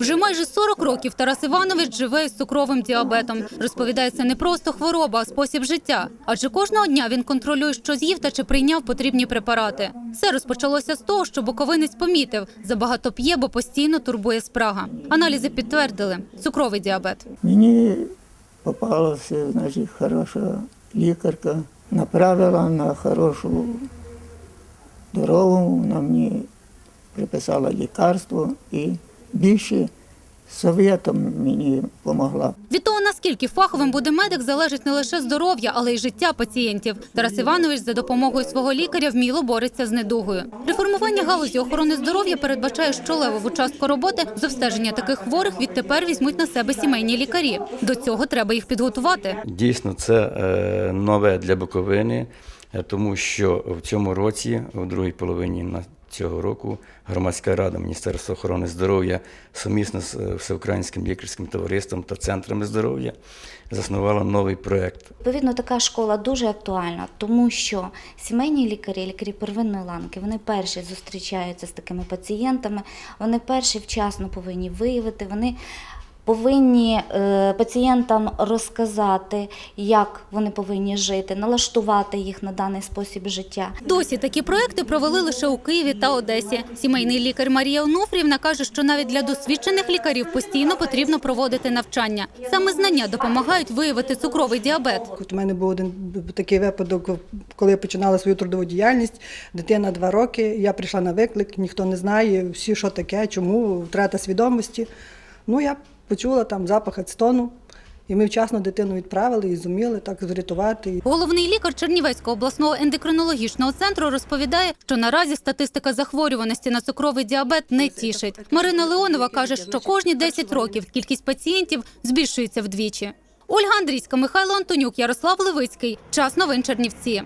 Вже майже 40 років Тарас Іванович живе із цукровим діабетом. Розповідає, це не просто хвороба, а спосіб життя. Адже кожного дня він контролює, що з'їв та чи прийняв потрібні препарати. Все розпочалося з того, що буковинець помітив, забагато п'є, бо постійно турбує спрага. Аналізи підтвердили цукровий діабет. Мені попалася, значить, хороша лікарка, направила на хорошу дорогу, вона мені приписала лікарство і більше совєтом мені допомогла. Від того, наскільки фаховим буде медик, залежить не лише здоров'я, але й життя пацієнтів. Тарас Іванович за допомогою свого лікаря вміло бореться з недугою. Реформування галузі охорони здоров'я передбачає щолевову частку роботи з обстеження таких хворих відтепер візьмуть на себе сімейні лікарі. До цього треба їх підготувати. Дійсно, це е, нове для Буковини, е, тому що в цьому році, у другій половині на цього року, громадська рада Міністерства охорони здоров'я сумісно з е, Всеукраїнським лікарським товариством та центрами здоров'я заснувала новий проект. Відповідно, така школа дуже актуальна, тому що сімейні лікарі, лікарі первинної ланки, вони перші зустрічаються з такими пацієнтами, вони перші вчасно повинні виявити, вони повинні е, пацієнтам розказати, як вони повинні жити, налаштувати їх на даний спосіб життя. Досі такі проекти провели лише у Києві та Одесі. Сімейний лікар Марія Онуфрівна каже, що навіть для досвідчених лікарів постійно потрібно проводити навчання. Саме знання допомагають виявити цукровий діабет. От у мене був один такий випадок, коли я починала свою трудову діяльність. Дитина два роки. Я прийшла на виклик, ніхто не знає, всі що таке, чому втрата свідомості. Ну я почула там запах ацетону, і ми вчасно дитину відправили і зуміли так врятувати. Головний лікар Чернівецького обласного ендокринологічного центру розповідає, що наразі статистика захворюваності на цукровий діабет не тішить. Марина Леонова каже, що кожні 10 років кількість пацієнтів збільшується вдвічі. Ольга Андрійська, Михайло Антонюк, Ярослав Левицький. Час новин Чернівці.